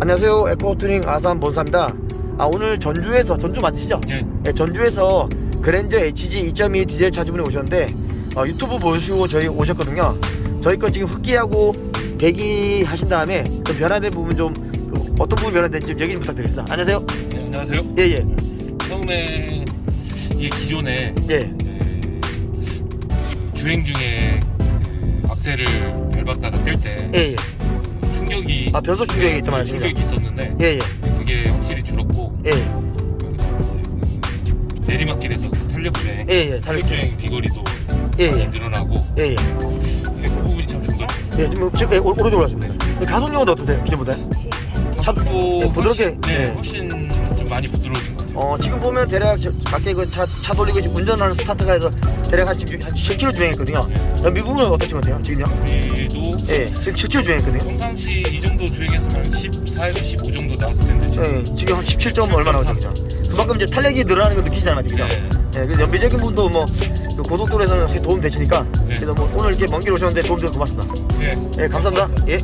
안녕하세요. 에코투닝 아산 본사입니다. 아 오늘 전주에서 전주 맞으시죠? 예. 네, 전주에서 그랜저 HG 2.2 디젤 차주분이 오셨는데 어, 유튜브 보시고 저희 오셨거든요. 저희 거 지금 흡기하고 배기 하신 다음에 좀 변화된 부분 좀 그 어떤 부분 변화된지 좀 얘기 좀 부탁드리겠습니다. 안녕하세요. 네, 안녕하세요. 예예 처음에 이게 기존에 예. 그 주행 중에 그 악셀을 밟았다가 뗄때 예 예. 충격이 아 변속 충격이 네, 있단 말이죠. 충격이 있었는데 예예. 그게 확실히 줄었고 예. 그 내리막길에서 그 탄력 주행, 예예. 다른 주행 비거리도 예, 많이 예. 늘어나고 예예. 그 부분이 참 좋은 것 같아요. 예. 지금 지금 예, 오- 오른쪽으로 가십니다. 가속력은 어떠세요? 기존보다? 차도 또 예, 부드럽게, 훨씬, 네, 예. 훨씬 좀 많이 부드러워진 것 같아요. 어 지금 보면 대략 저- 밖에 그 차 차 돌리고 지금 운전하는 스타트가 해서 대략 한 지금 한 7km 주행했거든요. 네. 미국은 어떠신 것 같아요? 지금요? 우리도 예, 지금 7km 주행했거든요. 평상시 이 정도 주행했으면 한 14에서 15 정도 나왔을 텐데 지금 예, 지금 한 17점 얼마 나오죠, 그죠? 그만큼 이제 탄력이 늘어나는 거 느끼시잖아요, 그죠? 네. 예, 그래서 연비적인 분도 뭐그 고속도로에서는 이렇게 도움 되시니까 네. 그래서 뭐 오늘 이렇게 먼 길 오셨는데 도움 되고 고맙습니다. 네. 예, 감사합니다. 예.